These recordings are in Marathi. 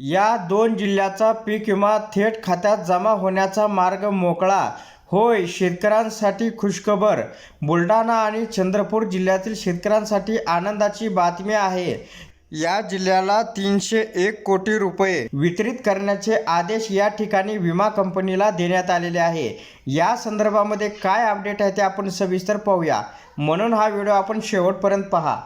या दोन जिल्ह्याचा पीक विमा थेट खात्यात जमा होण्याचा मार्ग मोकळा. होय शेतकऱ्यांसाठी खुशखबर. बुलढाणा आणि चंद्रपूर जिल्ह्यातील शेतकऱ्यांसाठी आनंदाची बातमी आहे. या जिल्ह्याला तीनशे एक कोटी रुपये वितरित करण्याचे आदेश या ठिकाणी विमा कंपनीला देण्यात आलेले आहे. या संदर्भामध्ये काय अपडेट आहे ते आपण सविस्तर पाहूया. म्हणून हा व्हिडिओ आपण शेवटपर्यंत पहा.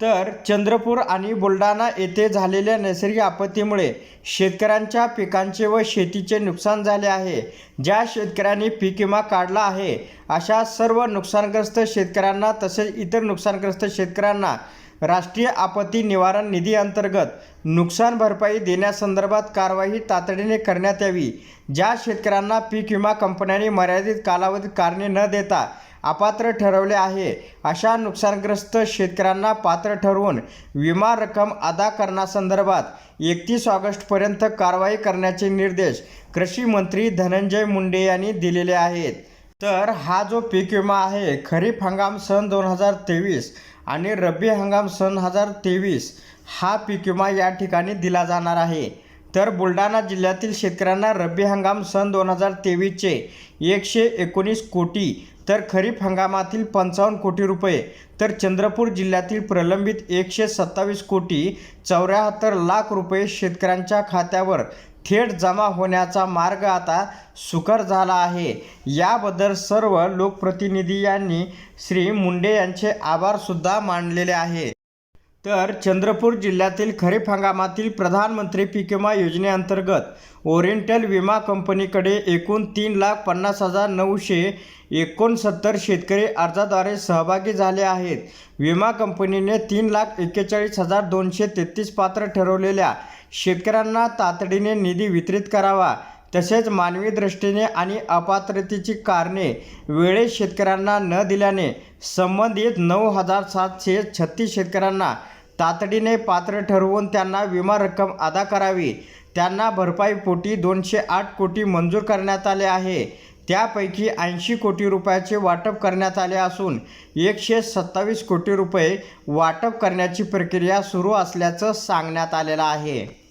तर चंद्रपूर आणि बुलढाणा येथे झालेल्या नैसर्गिक आपत्तीमुळे शेतकऱ्यांच्या पिकांचे व शेतीचे नुकसान झाले आहे. ज्या शेतकऱ्यांनी पीक विमा काढला आहे अशा सर्व नुकसानग्रस्त शेतकऱ्यांना तसेच इतर नुकसानग्रस्त शेतकऱ्यांना राष्ट्रीय आपत्ती निवारण निधी अंतर्गत नुकसान भरपाई देण्यासंदर्भात कारवाई तातडीने करण्यात यावी. ज्या शेतकऱ्यांना पीक विमा कंपन्यांनी मर्यादित कालावधीत कारणे न देता अपात्र ठरवले आहे. अशा नुकसानग्रस्त शेतकऱ्यांना पात्र ठरवून विमा रक्कम अदा करण्यासंदर्भात एकतीस ऑगस्टपर्यंत कारवाई करण्याचे निर्देश कृषी मंत्री धनंजय मुंडे यांनी दिलेले आहेत. तर हा जो पीक विमा आहे खरीप हंगाम सन दोन हजार तेवीस आणि रब्बी हंगाम सन हजार तेवीस हा पीक विमा या ठिकाणी दिला जाणार आहे. तर बुलढाणा जिल्ह्यातील शेतकऱ्यांना रब्बी हंगाम सन दोन हजार तेवीसचे एकशे एकोणीस कोटी तर खरीप हंगामातील पंचावन्न कोटी रुपये तर चंद्रपूर जिल्ह्यातील प्रलंबित एकशे सत्तावीस कोटी चौऱ्याहत्तर लाख रुपये शेतकऱ्यांच्या खात्यावर थेट जमा होण्याचा मार्ग आता सुकर झाला आहे. याबद्दल सर्व लोकप्रतिनिधी यांनी श्री मुंडे यांचे आभारसुद्धा मानलेले आहे तर चंद्रपूर जिल्ह्यातील खरीप हंगामातील प्रधानमंत्री पीक विमा योजनेअंतर्गत ओरिएंटल विमा कंपनीकडे एकूण तीन लाख पन्नास हजार नऊशे एकोणसत्तर शेतकरी अर्जाद्वारे सहभागी झाले आहेत. विमा कंपनीने तीन लाख एक्केचाळीस हजार दोनशे तेहतीस पात्र ठरवलेल्या शेतकऱ्यांना तातडीने निधी वितरित करावा तसेच मानवी दृष्टीने आणि अपात्रतेची कारणे वेळेत शेतकऱ्यांना न दिल्याने संबंधित नऊ हजार सातशे छत्तीस शेतकऱ्यांना तातडीने पात्र ठरवून त्यांना विमा रक्कम अदा करावी. त्यांना भरपाईपोटी दोनशे आठ कोटी मंजूर करण्यात आले आहे. त्यापैकी ऐंशी कोटी रुपयाचे वाटप करण्यात आले असून एकशे सत्तावीस कोटी रुपये वाटप करण्याची प्रक्रिया सुरू असल्याचं सांगण्यात आलेलं आहे.